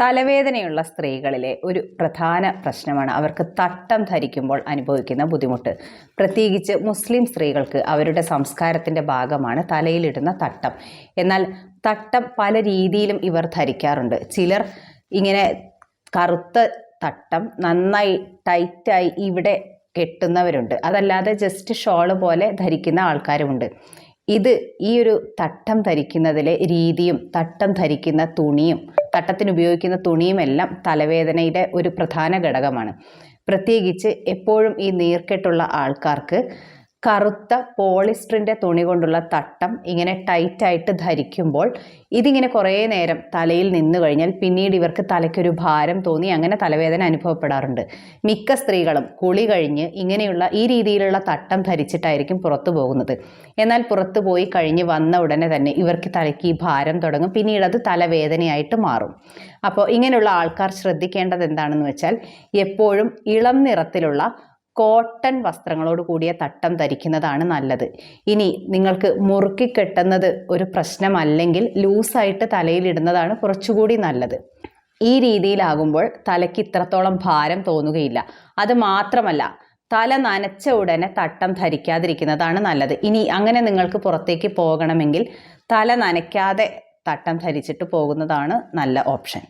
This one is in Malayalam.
തലവേദനയുള്ള സ്ത്രീകളിലെ ഒരു പ്രധാന പ്രശ്നമാണ് അവർക്ക് തട്ടം ധരിക്കുമ്പോൾ അനുഭവിക്കുന്ന ബുദ്ധിമുട്ട്. പ്രത്യേകിച്ച് മുസ്ലിം സ്ത്രീകൾക്ക് അവരുടെ സംസ്കാരത്തിന്റെ ഭാഗമാണ് തലയിലിടുന്ന തട്ടം. എന്നാൽ തട്ടം പല രീതിയിലും ഇവർ ധരിക്കാറുണ്ട്. ചിലർ ഇങ്ങനെ കറുത്ത തട്ടം നന്നായി ടൈറ്റായി ഇവിടെ കെട്ടുന്നവരുണ്ട്. അതല്ലാതെ ജസ്റ്റ് ഷോൾ പോലെ ധരിക്കുന്ന ആൾക്കാരുമുണ്ട്. ഇത് ഈ ഒരു തട്ടം ധരിക്കുന്നതിലെ രീതിയും തട്ടം ധരിക്കുന്ന തുണിയും തട്ടത്തിന് ഉപയോഗിക്കുന്ന തുണിയുമെല്ലാം തലവേദനയുടെ ഒരു പ്രധാന ഘടകമാണ്. പ്രത്യേകിച്ച് എപ്പോഴും ഈ നീർക്കെട്ടുള്ള ആൾക്കാർക്ക് കറുത്ത പോളിസ്റ്ററിന്റെ തുണി കൊണ്ടുള്ള തട്ടം ഇങ്ങനെ ടൈറ്റായിട്ട് ധരിക്കുമ്പോൾ ഇതിങ്ങനെ കുറേ നേരം തലയിൽ നിന്നു കഴിഞ്ഞാൽ പിന്നീട് ഇവർക്ക് തലയ്ക്കൊരു ഭാരം തോന്നി അങ്ങനെ തലവേദന അനുഭവപ്പെടാറുണ്ട്. മിക്ക സ്ത്രീകളും കുളി കഴിഞ്ഞ് ഇങ്ങനെയുള്ള ഈ രീതിയിലുള്ള തട്ടം ധരിച്ചിട്ടായിരിക്കും പുറത്തു പോകുന്നത്. എന്നാൽ പുറത്തു പോയി കഴിഞ്ഞ് വന്ന ഉടനെ തന്നെ ഇവർക്ക് തലയ്ക്ക് ഈ ഭാരം തുടങ്ങും പിന്നീട് അത് തലവേദനയായിട്ട് മാറും. അപ്പോൾ ഇങ്ങനെയുള്ള ആൾക്കാർ ശ്രദ്ധിക്കേണ്ടത് എന്താണെന്ന് വെച്ചാൽ എപ്പോഴും ഇളം നിറത്തിലുള്ള കോട്ടൺ വസ്ത്രങ്ങളോട് കൂടിയ തട്ടം ധരിക്കുന്നതാണ് നല്ലത്. ഇനി നിങ്ങൾക്ക് മുറുക്കി കെട്ടുന്നത് ഒരു പ്രശ്നമല്ലെങ്കിൽ ലൂസായിട്ട് തലയിലിടുന്നതാണ് കുറച്ചുകൂടി നല്ലത്. ഈ രീതിയിലാകുമ്പോൾ തലയ്ക്ക് ഇത്രത്തോളം ഭാരം തോന്നുകയില്ല. അത് മാത്രമല്ല തല നനച്ച ഉടനെ തട്ടം ധരിക്കാതിരിക്കുന്നതാണ് നല്ലത്. ഇനി അങ്ങനെ നിങ്ങൾക്ക് പുറത്തേക്ക് പോകണമെങ്കിൽ തല നനയ്ക്കാതെ തട്ടം ധരിച്ചിട്ട് പോകുന്നതാണ് നല്ല ഓപ്ഷൻ.